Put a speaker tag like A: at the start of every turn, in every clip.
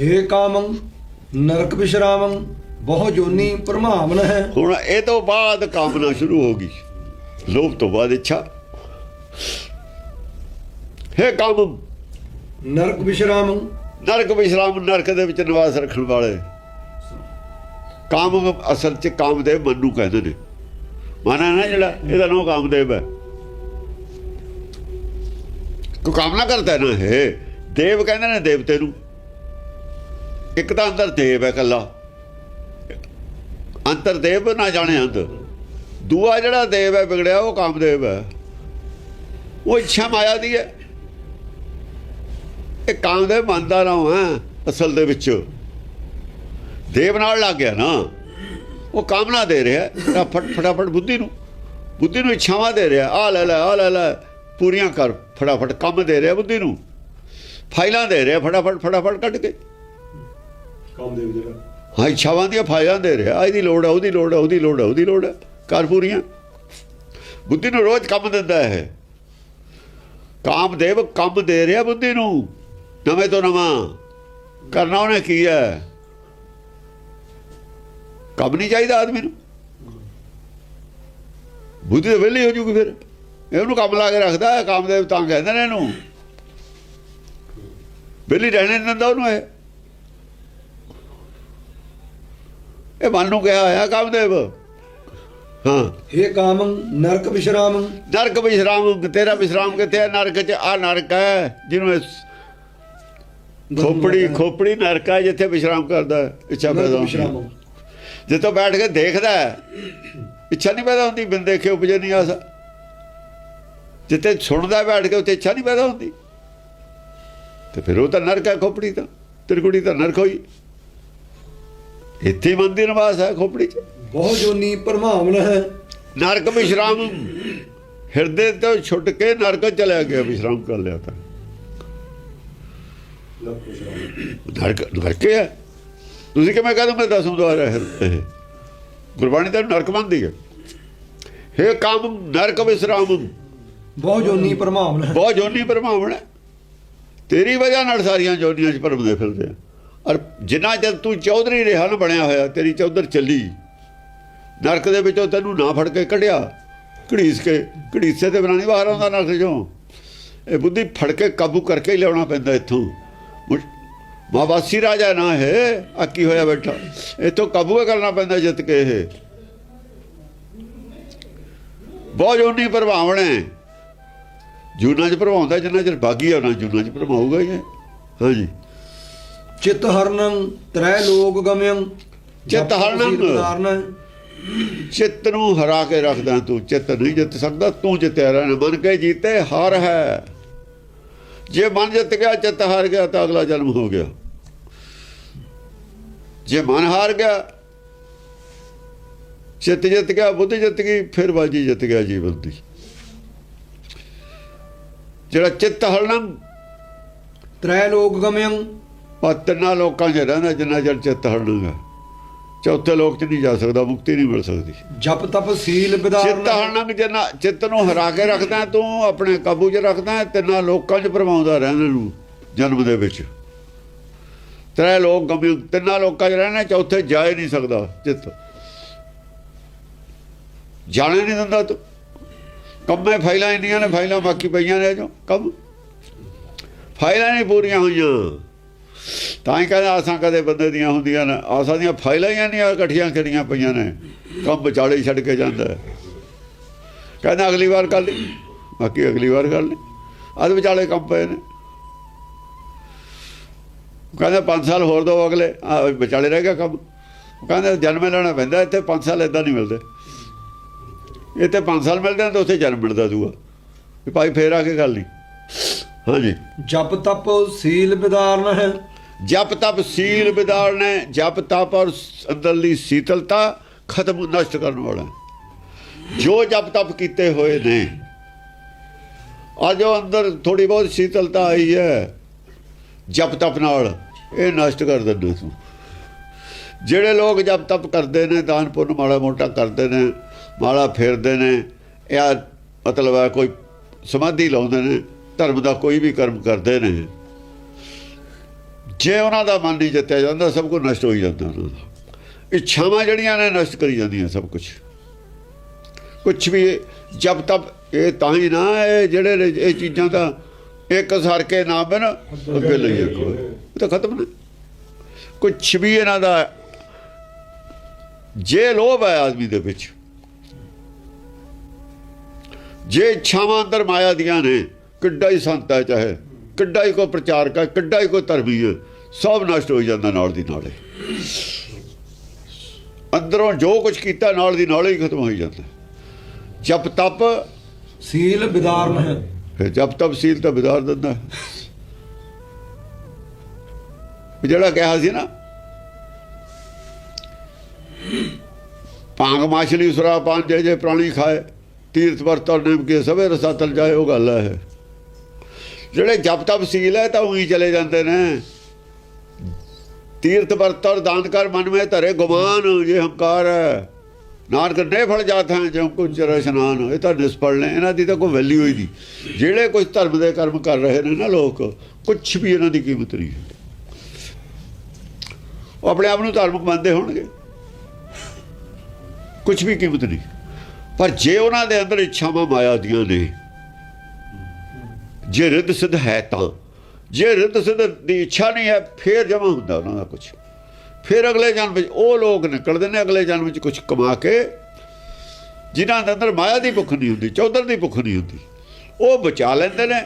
A: ਹੇ ਕਾਮੰ ਨਰਕ ਵਿਸ਼ਰਾਮੰ ਬਹੁ ਜੋਨੀ ਪ੍ਰਮਾਵਨ ਹੈ।
B: ਹੁਣ ਇਹ ਤੋਂ ਬਾਅਦ ਕਾਮਨਾ ਸ਼ੁਰੂ ਹੋ ਗਈ। ਲੋਭ ਤੋਂ ਬਾਅਦ ਇੱਛਾ। ਹੈ ਕਾਮ।
A: ਨਰਕ ਵਿਸ਼ਰਾਮੰ
B: ਨਰਕ ਵਿਸ਼ਰਾਮ ਨਰਕ ਦੇ ਵਿੱਚ ਨਿਵਾਸ ਰੱਖਣ ਵਾਲੇ। ਕਾਮ ਅਸਲ ਚ ਕਾਮਦੇਵ ਮਨ ਨੂੰ ਕਹਿੰਦੇ ਨੇ। ਮਨ ਹੈ ਨਾ ਜਿਹੜਾ ਇਹਦਾ ਨਾਮ ਕਾਮਦੇਵ ਹੈ। ਕੋ ਕਾਮਨਾ ਕਰਦਾ ਨਾ ਹੈ। ਦੇਵ ਕਹਿੰਦੇ ਨੇ ਦੇਵਤੇ ਨੂੰ। ਇੱਕ ਤਾਂ ਅੰਦਰ ਦੇਵ ਹੈ ਕੱਲਾ ਅੰਤਰ ਦੇਵ ਨਾ ਜਾਣੇ ਅੰਦਰ ਦੂਆ ਜਿਹੜਾ ਦੇਵ ਹੈ ਵਿਗੜਿਆ ਉਹ ਕਾਮਦੇਵ ਹੈ। ਉਹ ਇੱਛਾ ਮਾਇਆ ਦੀ ਹੈ। ਇਹ ਕਾਮਦੇਵ ਮੰਨਦਾ ਦਾ ਨਾਮ ਹੈ ਅਸਲ ਦੇ ਵਿੱਚ। ਦੇਵ ਨਾਲ ਲੱਗ ਗਿਆ ਨਾ। ਉਹ ਕਾਮਨਾ ਦੇ ਰਿਹਾ ਹੈ, ਫਟਾਫਟ ਫਟਾਫਟ ਬੁੱਧੀ ਨੂੰ। ਬੁੱਧੀ ਨੂੰ ਇੱਛਾਵਾਂ ਦੇ ਰਿਹਾ। ਆ ਲੈ ਲੈ ਆ ਲੈ ਲੈ। ਪੂਰੀਆਂ ਕਰ। ਫਟਾਫਟ ਕੰਮ ਦੇ ਰਿਹਾ ਬੁੱਧੀ ਨੂੰ। ਫਾਈਲਾਂ ਦੇ ਰਿਹਾ। ਫਟਾਫਟ ਫਟਾਫਟ ਕੱਢ ਕੇ।
A: ਕਾਮਦੇਵ ਜਿਹੜਾ
B: ਹਾਂ, ਇੱਛਾਵਾਂ ਦੀਆਂ ਫਾਈਲਾਂ ਦੇ ਰਿਹਾ। ਇਹਦੀ ਲੋੜ ਹੈ ਉਹਦੀ ਲੋੜ ਹੈ ਉਹਦੀ ਲੋੜ ਹੈ ਉਹਦੀ ਲੋੜ ਹੈ ਕਰ ਪੂਰੀਆਂ। ਬੁੱਧੀ ਨੂੰ ਰੋਜ਼ ਕੰਮ ਦਿੰਦਾ ਹੈ ਕਾਮਦੇਵ ਕੰਮ ਦੇ ਰਿਹਾ ਬੁੱਧੀ ਨੂੰ। ਨਵੇਂ ਤੋਂ ਨਵਾਂ। ਕਰਨਾ ਉਹਨੇ ਕੀ ਹੈ ਕੰਮ ਨਹੀਂ ਚਾਹੀਦਾ ਆਦਮੀ ਨੂੰ। ਬੁੱਧੀ ਤਾਂ ਵਿਹਲੀ ਹੋ ਜੂਗੀ ਫਿਰ। ਇਹ ਉਹਨੂੰ ਕੰਮ ਲਾ ਕੇ ਰੱਖਦਾ ਕਾਮਦੇਵ ਤਾਂ ਕਹਿੰਦੇ ਨੇ ਇਹਨੂੰ। ਵਿਹਲੀ ਰਹਿਣੇ ਨਹੀਂ ਦਿੰਦਾ ਉਹਨੂੰ ਇਹ। ਇਹ ਮਨ ਨੂੰ ਕਿਹਾ ਹੋਇਆ ਕਾਮਦੇਵ। ਹਾਂ।
A: ਹੇ ਕਾਮੰ ਨਰਕ ਵਿਸ਼ਰਾਮੰ।
B: ਨਰਕ ਵਿਸ਼ਰਾਮ ਤੇਰਾ ਵਿਸ਼ਰਾਮ ਕਿੱਥੇ ਹੈ? ਨਰਕ ਚ ਆ ਨਰਕ ਹੈ ਜਿਹਨੂੰ ਇਹ ਖੋਪੜੀ ਖੋਪੜੀ ਨਰਕ ਹੈ ਜਿੱਥੇ ਵਿਸ਼ਰਾਮ ਕਰਦਾ ਇੱਛਾ ਪੈਦਾ ਹੁੰਦੀ ਜਿੱਥੋਂ ਬੈਠ ਕੇ ਦੇਖਦਾ ਹੈ, ਇੱਛਾ ਨਹੀਂ ਪੈਦਾ ਹੁੰਦੀ ਬਿਨ ਦੇਖੇ ਉਪਜੇ ਨਹੀਂ ਆਸਾ। ਜਿੱਥੇ ਸੁਣਦਾ ਬੈਠ ਕੇ ਉੱਥੇ ਇੱਛਾ ਨਹੀਂ ਪੈਦਾ ਹੁੰਦੀ। ਤੇ ਫਿਰ ਉਹ ਤਾਂ ਨਰਕ ਹੈ ਖੋਪੜੀ ਤਾਂ ਤਿਰਕੁੜੀ ਤਾਂ ਨਰਕ ਹੋਈ। ਇੱਥੇ ਹੀ ਮਨ ਦੀ ਨਿਵਾਸ ਹੈ ਖੋਪੜੀ ਚ।
A: ਬਹੁ ਜੋਨੀ ਪ੍ਰਮਾਵਨ ਹੈ।
B: ਨਰਕ ਵਿਸ਼ਰਾਮ। ਹਿਰਦੇ ਤੋਂ ਛੁੱਟ ਕੇ ਨਰਕ ਚਲਿਆ ਗਿਆ ਵਿਸ਼ਰਾਮ ਕਰ ਲਿਆ ਤਾਂ। ਨਰਕ ਨਰਕ ਹੈ। ਤੁਸੀਂ ਕਿਵੇਂ ਕਹਦੇ ਮੈਂ ਦੱਸੂ ਦੁਆਰਾ ਇਹ ਗੁਰਬਾਣੀ ਤਾਂ ਨਰਕ ਮੰਨਦੀ ਹੈ। ਹੇ ਕਾਮ ਨਰਕ ਵਿਸ਼ਰਾਮ।
A: ਬਹੁ ਜੋਨੀ ਪ੍ਰਮਾਵਨ ਹੈ।
B: ਬਹੁਤ ਜੋਨੀ ਪਰਮਾਵਣ ਹੈ। ਤੇਰੀ ਵਜ੍ਹਾ ਨਾਲ ਸਾਰੀਆਂ ਜੋਨੀਆਂ 'ਚ ਭਰਮਦੇ ਫਿਰਦੇ ਆ। ਔਰ ਜਿੰਨਾ ਚਿਰ ਤੂੰ ਚੌਧਰੀ ਰਿਹਾ ਨਾ ਬਣਿਆ ਹੋਇਆ, ਤੇਰੀ ਚੌਧਰ ਚੱਲੀ। ਨਰਕ ਦੇ ਵਿੱਚੋਂ ਤੈਨੂੰ ਨਾ ਫੜ ਕੇ ਕੱਢਿਆ। ਘੜੀਸ ਕੇ, ਘੜੀਸੇ ਤੇ ਬਣਾਣੀ ਬਾਹਰ ਆਉਂਦਾ ਨਰਕ ਚੋਂ। ਇਹ ਬੁੱਧੀ ਫੜ ਕੇ ਕਾਬੂ ਕਰਕੇ ਹੀ ਲਿਆਉਣਾ ਪੈਂਦਾ ਇੱਥੋਂ। ਮੁਸ਼- ਮਾਵਾਸੀ ਰਾਜਾ ਨਾ ਹੈ, ਆ ਕੀ ਹੋਇਆ ਬੈਠਾ ਇੱਥੋਂ ਕਾਬੂ ਹੀ ਕਰਨਾ ਪੈਂਦਾ ਜਿੱਤ ਕੇ ਇਹ। ਬਹੁਤ ਜੋਨੀ ਪ੍ਰਭਾਵਣ ਹੈ। ਜੂਨਾਂ 'ਚ ਪ੍ਰਭਾਉਂਦਾ, ਜਿੰਨਾ ਚਿਰ ਬਾਗੀ ਆ, ਉਹਨਾਂ ਜੂਨਾਂ 'ਚ ਪ੍ਰਭਾਊਗਾ ਹੀ। ਹਾਂਜੀ।
A: ਚਿਤ ਹਰਨੰ ਤ੍ਰੈ ਲੋਕ ਗਮਯੰ
B: ਚਿੱਤ ਹਰਨੰ। ਚਿੱਤ ਨੂੰ ਹਰਾ ਕੇ ਰੱਖਦਾ ਤੂੰ ਚਿੱਤ ਨਹੀਂ ਜਿੱਤ ਸਕਦਾ ਤੂੰ ਜਿੱਤਿਆ ਰਹਿਣਾ ਮਨ ਕੇ ਜੀਤੇ ਹਾਰ ਹੈ। ਜੇ ਮਨ ਜਿੱਤ ਗਿਆ ਚਿੱਤ ਹਾਰ ਗਿਆ ਤਾਂ ਅਗਲਾ ਜਨਮ ਹੋ ਗਿਆ। ਜੇ ਮਨ ਹਾਰ ਗਿਆ ਚਿੱਤ ਜਿੱਤ ਗਿਆ ਬੁੱਧ ਜਿੱਤ ਗਈ ਫਿਰ ਬਾਜੀ ਜਿੱਤ ਗਿਆ ਜੀਵਨ ਦੀ। ਜਿਹੜਾ ਚਿੱਤ ਹਰਨੰ
A: ਤ੍ਰੈ ਲੋਕ ਗਮਯੰ
B: ਆ ਤਿੰਨਾਂ ਲੋਕਾਂ 'ਚ ਰਹਿੰਦਾ ਜਿੰਨਾ ਚਿਰ ਚਿੱਤ ਹਰਨਗਾ ਚੌਥੇ ਲੋਕ 'ਚ ਨਹੀਂ ਜਾ ਸਕਦਾ ਮੁਕਤੀ ਨਹੀਂ ਮਿਲ ਸਕਦੀ।
A: ਜਪ ਤਪ ਸੀਲ
B: ਚਿੱਤ
A: ਵਿਦਾਰਨ
B: ਹਰਨਗ ਜਿੰਨਾ ਚਿੱਤ ਨੂੰ ਹਰਾ ਕੇ ਰੱਖਦਾ ਤੂੰ ਆਪਣੇ ਕਾਬੂ 'ਚ ਰੱਖਦਾ ਤਿੰਨਾਂ ਲੋਕਾਂ 'ਚ ਭਰਮਾਉਂਦਾ ਰਹਿਣ ਨੂੰ ਜਨਮ ਦੇ ਵਿੱਚ। ਤਰੇ ਲੋਕ ਗਮੀ ਤਿੰਨਾਂ ਲੋਕਾਂ 'ਚ ਰਹਿਣਾ ਚੌਥੇ ਜਾ ਹੀ ਨਹੀਂ ਸਕਦਾ ਚਿੱਤ। ਜਾਣੇ ਨਹੀਂ ਦਿੰਦਾ ਤੂੰ। ਕੰਮੇ ਫਾਈਲਾਂ ਇੰਨੀਆਂ ਨੇ ਫਾਈਲਾਂ ਬਾਕੀ ਪਈਆਂ ਨੇ ਜੋ ਕੰਮ। ਫਾਈਲਾਂ ਨਹੀਂ ਪੂਰੀਆਂ ਹੋਈਆਂ। ਤਾਂ ਹੀ ਕਹਿੰਦਾ ਆਸਾਂ ਕਦੇ ਬੰਦੇ ਦੀਆਂ ਹੁੰਦੀਆਂ ਨੇ। ਆਸਾਂ ਦੀਆਂ ਫਾਈਲਾਂ ਹੀ ਨਹੀਂ ਇਕੱਠੀਆਂ ਕਰੀਆਂ ਪਈਆਂ ਨੇ। ਕੰਮ ਵਿਚਾਲੇ ਛੱਡ ਕੇ ਜਾਂਦਾ ਕਹਿੰਦਾ ਅਗਲੀ ਵਾਰ ਕਰ ਲਈ। ਬਾਕੀ ਅਗਲੀ ਵਾਰ ਕਰ ਲਈ। ਅਦ ਵਿਚਾਲੇ ਕੰਮ ਪਏ ਨੇ। ਕਹਿੰਦਾ 5 ਸਾਲ ਹੋਰ ਦੋ ਅਗਲੇ। ਵਿਚਾਲੇ ਰਹਿ ਗਿਆ ਕੰਮ। ਕਹਿੰਦਾ ਜਨਮ ਲੈਣਾ ਪੈਂਦਾ, ਇੱਥੇ 5 ਸਾਲ ਇਦਾਂ ਨਹੀਂ ਮਿਲਦੇ। ਇੱਥੇ 5 ਸਾਲ ਮਿਲਦੇ ਨੇ ਤਾਂ ਉੱਥੇ ਜਨਮ ਮਿਲਦਾ ਦੂਆ। ਵੀ ਭਾਈ ਫੇਰ ਆ ਕੇ ਗੱਲ ਨਹੀਂ ਹਾਂਜੀ।
A: ਜਪ ਤਪ ਸੀਲ ਵਿਦਾਰਨ ਹੈ।
B: ਜਪ ਤਪ ਸੀਲ ਵਿਦਾਰਨੇ ਜਪ ਤਪ ਔਰ ਅੰਦਰਲੀ ਸੀਤਲਤਾ ਖਤਮ ਨਸ਼ਟ ਕਰਨ ਵਾਲਾ ਜੋ ਜਪ ਤਪ ਕੀਤੇ ਹੋਏ ਨੇ ਆ ਜੋ ਅੰਦਰ ਥੋੜੀ ਬਹੁਤ ਸੀਤਲਤਾ ਆਈ ਹੈ, ਜਪ ਤਪ ਨਾਲ ਇਹ ਨਸ਼ਟ ਕਰ ਦਿੰਦੇ ਤੂੰ ਜਿਹੜੇ ਲੋਕ ਜਪ ਤਪ ਕਰਦੇ ਨੇ ਦਾਨ ਪੁੰਨ ਮਾੜਾ ਮੋਟਾ ਕਰਦੇ ਨੇ, ਮਾਲਾ ਫੇਰਦੇ ਨੇ, ਇਹ ਮਤਲਬ ਹੈ ਕੋਈ ਸਮਾਧੀ ਲਾਉਂਦੇ ਨੇ, ਧਰਮ ਦਾ ਕੋਈ ਵੀ ਕਰਮ ਕਰਦੇ ਨੇ। ਜੇ ਉਹਨਾਂ ਦਾ ਮਨ ਨਹੀਂ ਜਿੱਤਿਆ ਜਾਂਦਾ, ਸਭ ਕੁਝ ਨਸ਼ਟ ਹੋਈ ਜਾਂਦਾ ਉਹਨਾਂ ਦਾ। ਇੱਛਾਵਾਂ ਜਿਹੜੀਆਂ ਨੇ, ਨਸ਼ਟ ਕਰੀ ਜਾਂਦੀਆਂ ਸਭ ਕੁਝ ਕੁਝ ਵੀ ਜਬ ਤੱਕ ਇਹ ਤਾਂ ਹੀ ਨਾ, ਇਹ ਜਿਹੜੇ ਨੇ, ਇਹ ਚੀਜ਼ਾਂ ਦਾ ਇੱਕ ਸਰ ਕੇ ਨਾ ਬਨ ਅੱਗੇ ਲਈਏ ਕੋਈ। ਤਾਂ ਖਤਮ ਨੇ। ਕੁਝ ਵੀ ਇਹਨਾਂ ਦਾ ਜੇ ਲੋਭ ਹੈ ਆਦਮੀ ਦੇ ਵਿੱਚ, ਜੇ ਇੱਛਾਵਾਂ ਅੰਦਰ ਮਾਇਆ ਦੀਆਂ ਨੇ, ਕਿੱਡਾ ਹੀ ਸੰਤ ਹੈ ਚਾਹੇ, ਕਿੱਡਾ ਹੀ ਕੋਈ ਪ੍ਰਚਾਰਕ ਹੈ, ਕਿੱਡਾ ਹੀ ਕੋਈ ਧਰਮੀ ਹੈ ਸਭ ਨਸ਼ਟ ਹੋ ਜਾਂਦਾ ਨਾਲ ਦੀ ਨਾਲੇ। ਅੰਦਰੋਂ ਜੋ ਕੁਝ ਕੀਤਾ ਨਾਲ ਦੀ ਨਾਲੇ ਹੀ ਖਤਮ ਹੋ ਜਾਂਦਾ। ਜਪ ਤਪ
A: ਸੀਲ ਵਿਦਾਰਨ ਹੈ।
B: ਫਿਰ ਜਪ ਤਪ ਸੀਲ ਤਾਂ ਬਿਦਾਰ ਦਿੰਦਾ। ਜਿਹੜਾ ਕਿਹਾ ਸੀ ਨਾ ਭਾਂਗ ਮਾਛਲੀ ਸੁਰਾ ਪਾਨ ਜੇ ਜੇ ਪ੍ਰਾਣੀ ਖਾਏ ਤੀਰਥ ਵਰਤਰ ਨੇਮ ਕੇ ਸਵੇ ਰਸਾ ਤਲ ਜਾਏ ਉਹ ਗੱਲ ਹੈ। ਜਿਹੜੇ ਜਪ ਤਪ ਸੀਲ ਹੈ ਤਾਂ ਉਹੀ ਚਲੇ ਜਾਂਦੇ ਨੇ। ਤੀਰਥ ਵਰਤਰ ਦਾਨ ਕਰ ਮਨ ਮੇ ਧਰੇ ਗੁਮਾਨ, ਇਹ ਹੰਕਾਰ ਹੈ। ਨਾਨਕ ਨੇ ਫਲ ਜਾਤ ਹੈ ਜੋ ਕੁਝ ਚਰ ਇਸ਼ਨਾਨ, ਇਹ ਤਾਂ ਨਿਸਫਲ ਨੇ, ਇਹਨਾਂ ਦੀ ਤਾਂ ਕੋਈ ਵੈਲਿਊ ਹੀ ਨਹੀਂ। ਜਿਹੜੇ ਕੁਝ ਧਰਮ ਦੇ ਕਰਮ ਕਰ ਰਹੇ ਨੇ ਨਾ ਲੋਕ ਕੁਝ ਵੀ ਇਹਨਾਂ ਦੀ ਕੀਮਤ ਨਹੀਂ ਹੈ ਉਹ ਆਪਣੇ ਆਪ ਨੂੰ ਧਾਰਮਿਕ ਮੰਨਦੇ ਹੋਣਗੇ। ਕੁਝ ਵੀ ਕੀਮਤ ਨਹੀਂ। ਪਰ ਜੇ ਉਹਨਾਂ ਦੇ ਅੰਦਰ ਇੱਛਾਵਾਂ ਮਾਇਆ ਦੀਆਂ ਨੇ, ਜੇ ਰਿੱਧ ਸਿੱਧ ਹੈ ਤਾਂ ਜੇ ਰਿੱਧ ਸਿੱਧ ਦੀ ਇੱਛਾ ਨਹੀਂ ਹੈ, ਫੇਰ ਜਮਾ ਹੁੰਦਾ ਉਹਨਾਂ ਦਾ ਕੁਝ ਫਿਰ ਅਗਲੇ ਜਨਮ ਵਿੱਚ ਉਹ ਲੋਕ ਨਿਕਲਦੇ ਨੇ, ਅਗਲੇ ਜਨਮ ਵਿੱਚ ਕੁਝ ਕਮਾ ਕੇ, ਜਿਨ੍ਹਾਂ ਦੇ ਅੰਦਰ ਮਾਇਆ ਦੀ ਭੁੱਖ ਨਹੀਂ ਹੁੰਦੀ, ਚੌਧਰ ਦੀ ਭੁੱਖ ਨਹੀਂ ਹੁੰਦੀ, ਉਹ ਬਚਾ ਲੈਂਦੇ ਨੇ,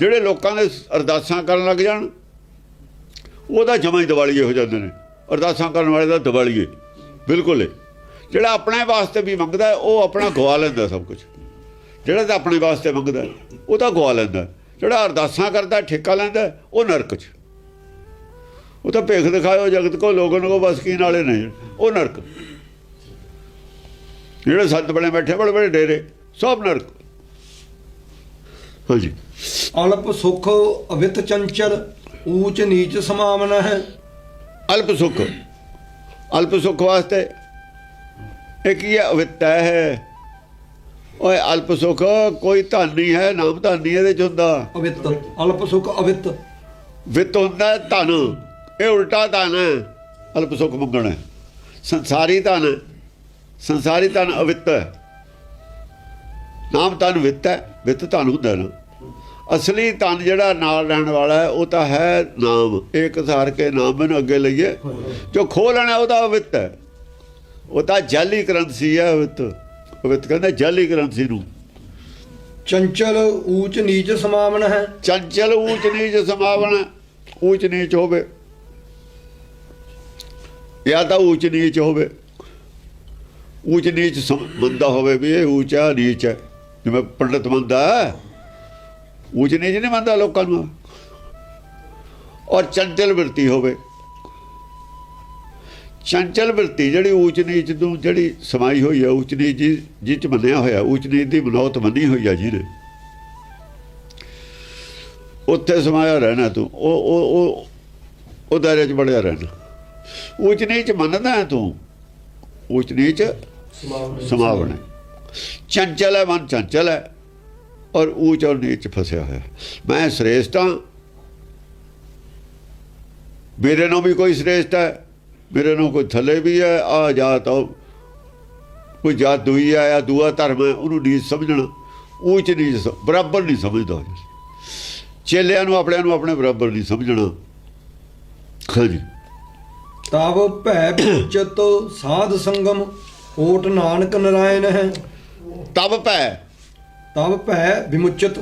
B: ਜਿਹੜੇ ਲੋਕਾਂ ਦੇ ਅਰਦਾਸਾਂ ਕਰਨ ਲੱਗ ਜਾਣ। ਉਹਦਾ ਜਮਾ ਹੀ ਦਿਵਾਲੀਏ ਹੋ ਜਾਂਦੇ ਨੇ। ਅਰਦਾਸਾਂ ਕਰਨ ਵਾਲੇ ਦਾ ਦਿਵਾਲੀਏ ਬਿਲਕੁਲ ਜਿਹੜਾ ਆਪਣੇ ਵਾਸਤੇ ਵੀ ਮੰਗਦਾ, ਉਹ ਆਪਣਾ ਗਵਾ ਲੈਂਦਾ ਸਭ ਕੁਝ ਜਿਹੜਾ ਤਾਂ ਆਪਣੇ ਵਾਸਤੇ ਮੰਗਦਾ, ਉਹ ਤਾਂ ਗਵਾ ਲੈਂਦਾ। ਜਿਹੜਾ ਅਰਦਾਸਾਂ ਕਰਦਾ ਠੇਕਾ ਲੈਂਦਾ ਉਹ ਨਰਕ 'ਚ। ਉਹ ਤਾਂ ਭੇਖ ਦਿਖਾਇਓ ਜਗਤ ਕੋ ਲੋਗਨ ਕੋ ਬਸ ਕੀ ਨਾਲੇ ਨਹੀਂ। ਉਹ ਨਰਕ। ਜਿਹੜੇ ਸੰਤ ਬਣੇ ਬੈਠੇ ਬੜੇ ਬੜੇ ਡੇਰੇ ਸਭ ਨਰਕ। ਹਾਂਜੀ।
A: ਅਲਪ ਸੁਖ ਅਵਿਤ ਚੰਚਲ ਊਚ ਨੀਚ ਸਮਾਵਨਾ ਹੈ।
B: ਅਲਪ ਸੁਖ। ਅਲਪ ਸੁਖ ਵਾਸਤੇ ਇਹ ਕੀ ਹੈ ਅਵਿੱਤਾ ਹੈ। ਓਏ ਅਲਪ ਸੁਖ ਕੋਈ ਧਨ ਨਹੀਂ ਹੈ ਨਾਮ ਧਨ ਨਹੀਂ ਇਹਦੇ ਚ ਹੁੰਦਾ।
A: ਅਵਿਤ ਅਲਪ ਸੁਖ ਅਵਿਤ।
B: ਵਿੱਤ ਹੁੰਦਾ ਧਨ ਇਹ ਉਲਟਾ ਧਨ ਹੈ। ਅਲਪ ਸੁਖ ਮੰਗਣਾ। ਸੰਸਾਰੀ ਧਨ। ਸੰਸਾਰੀ ਧਨ ਅਵਿੱਤ ਹੈ। ਨਾਮ ਧਨ ਵਿੱਤ ਹੈ ਵਿੱਤ ਧਨ ਹੁੰਦਾ ਨਾ। ਅਸਲੀ ਧਨ ਜਿਹੜਾ ਨਾਲ ਰਹਿਣ ਵਾਲਾ ਹੈ ਉਹ ਤਾਂ ਹੈ ਨਾਮ। ਇੱਕ ਸਾਰ ਕੇ ਨਾਮ ਨੂੰ ਅੱਗੇ ਲਈਏ। ਜੋ ਖੋ ਲੈਣਾ ਉਹਦਾ ਅਵਿੱਤ ਹੈ। ਉਹ ਤਾਂ ਜਾਲੀ ਕਰੰਸੀ ਹੈ ਅਵਿੱਤ। ਅਵਿੱਤ ਕਹਿੰਦਾ ਜਾਲੀ ਕਰੰਸੀ ਨੂੰ
A: ਚੰਚਲ ਊਚ ਨੀਚ ਸਮਾਵਨਾ ਹੈ।
B: ਚੰਚਲ ਊਚ ਨੀਚ ਸਮਾਵਣਾ ਊਚ ਨੀਚ ਹੋਵੇ। ਜਾਂ ਤਾਂ ਊਚ ਨੀਚ ਹੋਵੇ। ਊਚ ਨੀਚ ਮੰਨਦਾ ਹੋਵੇ ਵੀ ਇਹ ਊਚਾ ਨੀਚ ਹੈ। ਜਿਵੇਂ ਪੰਡਤ ਹੈ। ਊਚ ਨੀਚ ਨਹੀਂ ਮੰਨਦਾ ਲੋਕਾਂ ਨੂੰ। ਔਰ ਚੰਚਲ ਵਰਤੀ ਹੋਵੇ। ਚੰਚਲ ਵਰਤੀ ਜਿਹੜੀ ਊਚ ਨੀਚ ਨੂੰ ਜਿਹੜੀ ਸਮਾਈ ਹੋਈ ਹੈ ਊਚ ਨੀਚ ਜਿ- ਚ ਮੰਨਿਆ ਹੋਇਆ, ਊਚ ਨੀਚ ਦੀ ਮਨੌਤ ਮੰਨੀ ਹੋਈ ਹੈ ਜਿਹਨੇ। ਉੱਥੇ ਸਮਾਇਆ ਰਹਿਣਾ ਤੂੰ, ਉਹ ਉਹ ਉਹ ਉਹ ਦਾਇਰੇ 'ਚ ਬੜਿਆ ਰਹਿਣਾ। ਉੱਚ ਨੀਚ ਮੰਨਦਾ ਹੈ ਤੂੰ, ਊਚ ਨੀਚ ਸਮਾਵਣਾ। ਚੰਚਲ ਹੈ, ਮਨ ਚੰਚਲ ਹੈ, ਔਰ ਊਚ ਔਰ ਨੀਚ 'ਚ ਫਸਿਆ ਹੋਇਆ। ਮੈਂ ਸ੍ਰੇਸ਼ਟ ਹਾਂ। ਮੇਰੇ ਨੂੰ ਵੀ ਕੋਈ ਸ੍ਰੇਸ਼ਟ ਹੈ। ਮੇਰੇ ਨੂੰ ਕੋਈ ਥੱਲੇ ਵੀ ਹੈ ਆ ਜਾਤ ਉਹ ਕੋਈ ਜਾਤ ਦੂਈ ਹੈ ਜਾਂ ਦੂਆ ਧਰਮ ਉਹਨੂੰ ਨੀਚ ਸਮਝਣਾ। ਉੱਚ ਨੀਚ ਸ- ਬਰਾਬਰ ਨਹੀਂ ਸਮਝਦਾ। ਚੇਲਿਆਂ ਨੂੰ ਆਪਣਿਆਂ ਨੂੰ ਆਪਣੇ ਬਰਾਬਰ ਨਹੀਂ ਸਮਝਣਾ। ਹਾਂਜੀ।
A: ਤਬ ਭੈ ਵਿਚਤ ਸਾਧ ਸੰਗਮ ਓਟ ਨਾਨਕ ਨਰਾਇਣ ਹੈ।
B: ਤਬ ਭੈ।
A: ਤਬ ਭੈ ਵਿਮੁਚਤ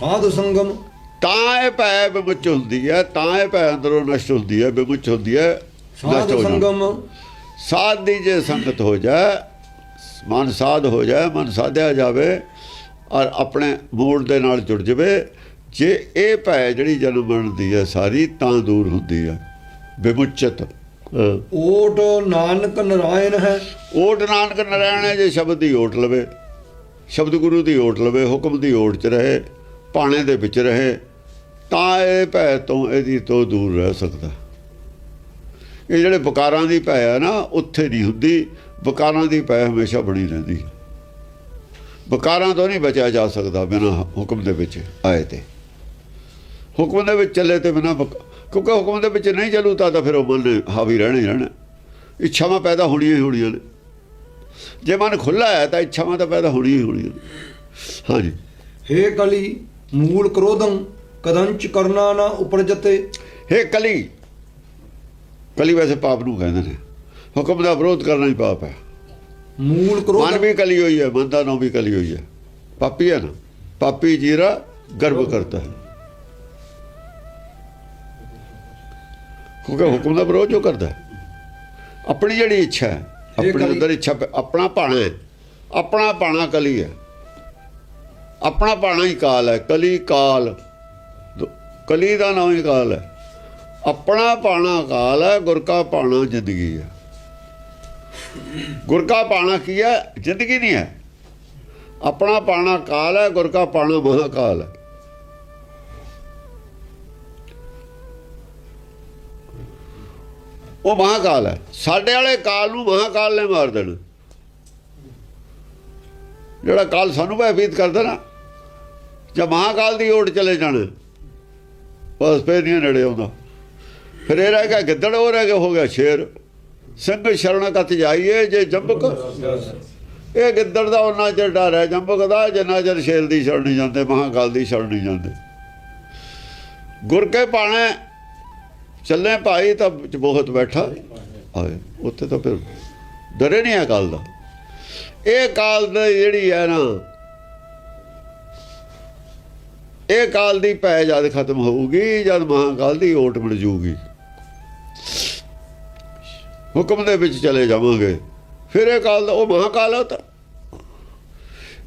A: ਸਾਧ ਸੰਗਮ।
B: ਤਾਂ ਇਹ ਭੈ ਵਿਮੁਚ ਹੁੰਦੀ ਹੈ ਤਾਂ ਇਹ ਭੈ ਅੰਦਰੋਂ ਨਸ਼ਟ ਹੁੰਦੀ ਹੈ ਵਿਮੁਚ ਹੁੰਦੀ ਹੈ।
A: ਸਾਧ ਸੰਗਮ।
B: ਸਾਧ ਦੀ ਜੇ ਸੰਗਤ ਹੋ ਜਾਏ ਮਨ ਸਾਧ ਹੋ ਜਾਏ ਮਨ ਸਾਧਿਆ ਜਾਵੇ ਔਰ ਆਪਣੇ ਮੂਲ ਦੇ ਨਾਲ ਜੁੜ ਜਾਵੇ ਜੇ ਇਹ ਭੈ ਜਿਹੜੀ ਜਨਮ ਮਰਨ ਦੀ ਹੈ ਸਾਰੀ ਤਾਂ ਦੂਰ ਹੁੰਦੀ ਹੈ। ਵਿਮੁਚਤ।
A: ਓਟ ਨਾਨਕ ਨਰਾਇਣ ਹੈ।
B: ਓਟ ਨਾਨਕ ਨਰਾਇਣ ਹੈ ਜੇ ਸ਼ਬਦ ਦੀ ਓਟ ਲਵੇ। ਸ਼ਬਦ ਗੁਰੂ ਦੀ ਓਟ ਲਵੇ ਹੁਕਮ ਦੀ ਓਟ ਚ ਰਹੇ ਪਾਣੇ ਦੇ ਵਿੱਚ ਰਹੇ ਤਾਂ ਇਹ ਭੈ ਤੋਂ ਇਹਦੀ ਤੋਂ ਦੂਰ ਰਹਿ ਸਕਦਾ। ਇਹ ਜਿਹੜੇ ਬਕਾਰਾਂ ਦੀ ਭੈ ਹੈ ਨਾ ਉੱਥੇ ਨਹੀਂ ਹੁੰਦੀ। ਬਕਾਰਾਂ ਦੀ ਭੈ ਹਮੇਸ਼ਾ ਬਣੀ ਰਹਿੰਦੀ। ਬਕਾਰਾਂ ਤੋਂ ਨਹੀਂ ਬਚਿਆ ਜਾ ਸਕਦਾ ਬਿਨਾਂ ਹੁਕਮ ਦੇ ਵਿੱਚ ਆਏ ਤੇ। ਹੁਕਮ ਦੇ ਵਿੱਚ ਚੱਲੇ ਤੇ ਬਿਨਾਂ ਕਿਉਂਕਿ ਹੁਕਮ ਦੇ ਵਿੱਚ ਨਹੀਂ ਚੱਲੂ ਤਾਂ ਫਿਰ ਉਹ ਮਨ ਹਾਵੀ ਰਹਿਣਾ ਰਹਿਣਾ। ਇੱਛਾਵਾਂ ਪੈਦਾ ਹੋਣੀਆਂ ਹੀ ਹੋਣੀਆਂ ਨੇ। ਜੇ ਮਨ ਖੁੱਲਾ ਹੈ ਤਾਂ ਇੱਛਾਵਾਂ ਤਾਂ ਪੈਦਾ ਹੋਣੀਆਂ ਹੀ ਹੋਣੀਆਂ ਨੇ। ਹਾਂਜੀ।
A: ਹੇ ਕਲੀ ਮੂਲ ਕ੍ਰੋਧੰ ਕਦੰਚ ਕਰਨਾ ਨਾ ਉਪਰਜਤੇ।
B: ਹੇ ਕਲੀ ਕਲੀ ਵੈਸੇ ਪਾਪ ਨੂੰ ਕਹਿੰਦੇ ਨੇ। ਹੁਕਮ ਦਾ ਵਿਰੋਧ ਕਰਨਾ ਹੀ ਪਾਪ ਹੈ।
A: ਮੂਲ
B: ਮਨ
A: ਕ੍ਰੋਧ
B: ਵੀ ਕਲੀ ਹੋਈ ਹੈ ਮਨ ਦਾ ਨਾਮ ਵੀ ਕਲੀ ਹੋਈ ਹੈ। ਪਾਪੀ ਹੈ ਨਾ। ਪਾਪੀ ਜੀਰਾ ਗਰਭ ਕਰਤਾ ਹੈ। ਕਿਉਂਕਿ ਹੁਕਮ ਦਾ ਵਿਰੋਧ ਜੋ ਕਰਦਾ। ਆਪਣੀ ਜਿਹੜੀ ਇੱਛਾ ਹੈ ਆਪਣੇ ਅੰਦਰ ਇੱਛਾ ਆਪਣਾ ਭਾਣਾ ਹੈ। ਆਪਣਾ ਭਾਣਾ ਕਲੀ ਹੈ। ਆਪਣਾ ਭਾਣਾ ਹੀ ਕਾਲ ਹੈ। ਕਲੀ ਕਾਲ। ਕਲੀ ਦਾ ਨਾਮ ਹੀ ਕਾਲ ਹੈ। ਆਪਣਾ ਪਾਣਾ ਕਾਲ ਹੈ, ਗੁਰ ਕਾ ਭਾਣਾ ਜ਼ਿੰਦਗੀ ਹੈ। ਗੁਰ ਕਾ ਪਾਣਾ ਕੀ ਹੈ? ਜ਼ਿੰਦਗੀ ਨਹੀਂ ਹੈ। ਆਪਣਾ ਪਾਣਾ ਕਾਲ ਹੈ, ਗੁਰ ਕਾ ਪਾਣਾ ਮਹਾਕਾਲ ਹੈ। ਉਹ ਮਹਾਕਾਲ ਹੈ। ਸਾਡੇ ਵਾਲੇ ਕਾਲ ਨੂੰ ਮਹਾਕਾਲ ਨੇ ਮਾਰ ਦੇਣਾ। ਜਿਹੜਾ ਕਾਲ ਸਾਨੂੰ ਭੈਭੀਤ ਕਰਦਾ ਨਾ, ਜਾਂ ਮਹਾਕਾਲ ਦੀ ਓਟ ਚਲੇ ਜਾਣਾ। ਬਸ ਫੇਰ ਨਹੀਂ ਨੇੜੇ ਆਉਂਦਾ। ਫਿਰ ਇਹ ਰਹਿ ਗਿਆ ਗਿੱਦੜ ਹੋ ਰਹਿ ਗਿਆ ਹੋ ਗਿਆ ਸ਼ੇਰ। ਸਿੰਘ ਸ਼ਰਨ ਕਤ ਜਾਈਏ ਜੇ ਜੰਬਕ। ਇਹ ਗਿੱਦੜ ਦਾ ਉਹਨਾਂ ਚਿਰ ਡਰ ਹੈ, ਜੰਬਕ ਦਾ ਜਿੰਨਾ ਚਿਰ ਸ਼ੇਰ ਦੀ ਸ਼ਰਨ ਨਹੀਂ ਜਾਂਦੇ, ਮਹਾਕਾਲ ਦੀ ਸ਼ਰਨ ਨਹੀਂ ਜਾਂਦੇ। ਗੁਰ ਕੇ ਪਾਣੇ ਚੱਲੇ ਭਾਈ ਤਾਂ ਬਹੁਤ ਬੈਠਾ। ਆਏ, ਉੱਥੇ ਤਾਂ ਫਿਰ ਡਰੇ ਨਹੀਂ ਆ ਕਾਲ ਦਾ। ਇਹ ਕਾਲ ਦੀ ਜਿਹੜੀ ਹੈ ਨਾ, ਇਹ ਕਾਲ ਦੀ ਪੈ ਜਦ ਖਤਮ ਹੋਊਗੀ, ਜਦ ਮਹਾਕਾਲ ਦੀ ਓਟ ਮਿਲ ਜੂਗੀ। ਹੁਕਮ ਦੇ ਵਿੱਚ ਚਲੇ ਜਾਵਾਂਗੇ। ਫਿਰ ਇਹ ਕਾਲ ਦਾ ਉਹ ਮਹਾਕਾਲ ਹੈ ਤਾਂ।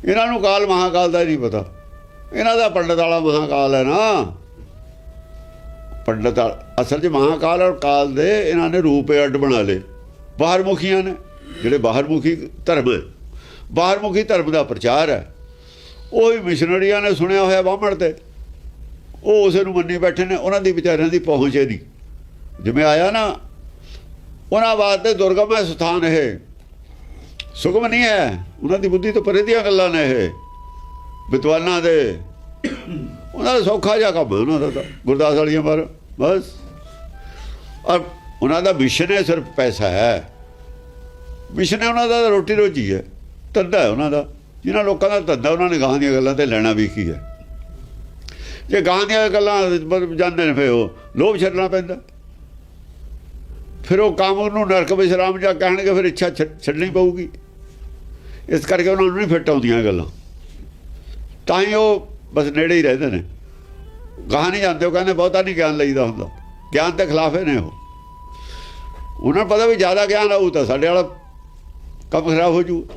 B: ਇਹਨਾਂ ਨੂੰ ਕਾਲ ਮਹਾਕਾਲ ਦਾ ਹੀ ਨਹੀਂ ਪਤਾ। ਇਹਨਾਂ ਦਾ ਪੰਡਤ ਵਾਲਾ ਮਹਾਕਾਲ ਹੈ ਨਾ। ਪੰਡਤ ਵਾਲਾ- ਅਸਲ 'ਚ ਮਹਾਕਾਲ ਔਰ ਕਾਲ ਦੇ ਇਹਨਾਂ ਨੇ ਰੂਪ ਅੱਡ ਬਣਾ ਲਏ। ਬਾਹਰ ਮੁਖੀਆਂ ਨੇ, ਜਿਹੜੇ ਬਾਹਰ ਮੁਖੀ ਧਰਮ ਹੈ। ਬਾਹਰਮੁਖੀ ਧਰਮ ਦਾ ਪ੍ਰਚਾਰ ਹੈ। ਉਹ ਹੀ ਮਿਸ਼ਨਰੀਆਂ ਨੇ ਸੁਣਿਆ ਹੋਇਆ ਬਾਹਮਣ ਤੇ। ਉਹ ਉਸੇ ਨੂੰ ਮੰਨੀ ਬੈਠੇ ਨੇ। ਉਹਨਾਂ ਦੀ ਵਿਚਾਰਿਆਂ ਦੀ ਪਹੁੰਚ ਹੈ ਨਹੀਂ। ਜਿਵੇਂ ਆਇਆ ਨਾ ਉਹਨਾਂ ਵਾਸਤੇ ਦੁਰਗਮ ਹੈ, ਸਥਾਨ ਇਹ। ਸੁਗਮ ਨਹੀਂ ਹੈ। ਉਹਨਾਂ ਦੀ ਬੁੱਧੀ ਤੋਂ ਪਰੇ ਦੀਆਂ ਗੱਲਾਂ ਨੇ ਇਹ। ਵਿਦਵਾਨਾਂ ਦੇ। ਉਹਨਾਂ ਦਾ ਸੌਖਾ ਜਿਹਾ ਕੰਮ ਹੈ, ਉਹਨਾਂ ਦਾ ਤਾਂ। ਗੁਰਦਾਸ ਵਾਲੀਆਂ ਪਰ ਬਸ। ਔਰ ਉਹਨਾਂ ਦਾ ਮਿਸ਼ਨ ਹੈ, ਸਿਰਫ ਪੈਸਾ ਹੈ। ਮਿਸ਼ਨ ਹੈ, ਉਹਨਾਂ ਦਾ ਤਾਂ ਰੋਟੀ ਰੋਜੀ ਹੈ। ਧੰਦਾ ਹੈ ਉਹਨਾਂ ਦਾ। ਜਿਨ੍ਹਾਂ ਲੋਕਾਂ ਦਾ ਧੰਦਾ, ਉਹਨਾਂ ਨੇ ਗਾਂ ਦੀਆਂ ਗੱਲਾਂ ਤੇ ਲੈਣਾ ਵੀ ਕੀ ਹੈ। ਜੇ ਗਾਂ ਦੀਆਂ ਗੱਲਾਂ ਬ- ਜਾਂਦੇ ਨੇ, ਫਿਰ ਉਹ ਲੋਭ ਛੱਡਣਾ ਪੈਂਦਾ। ਫਿਰ ਉਹ ਕੰਮ ਉਹਨੂੰ ਨਰਕ ਵਿਸ਼ਰਾਮ ਜਾਂ ਕਹਿਣਗੇ, ਫਿਰ ਇੱਛਾ ਛੱਡ- ਛੱਡਣੀ ਪਊਗੀ। ਇਸ ਕਰਕੇ ਉਹਨਾਂ ਨੂੰ ਨਹੀਂ ਫਿੱਟ ਆਉਂਦੀਆਂ ਗੱਲਾਂ। ਤਾਂ ਹੀ ਉਹ ਬਸ ਨੇੜੇ ਹੀ ਰਹਿੰਦੇ ਨੇ। ਗਾਹ ਨਹੀਂ ਜਾਂਦੇ, ਉਹ ਕਹਿੰਦੇ ਬਹੁਤਾ ਨਹੀਂ ਗਿਆਨ ਲਈਦਾ ਹੁੰਦਾ। ਗਿਆਨ ਦੇ ਖਿਲਾਫੇ ਨੇ ਉਹ। ਉਹਨਾਂ ਨੂੰ ਪਤਾ ਵੀ ਜ਼ਿਆਦਾ ਗਿਆਨ ਆਊ ਤਾਂ ਸਾਡੇ ਵਾਲਾ ਕੰਮ ਖਰਾਬ ਹੋ ਜੂ।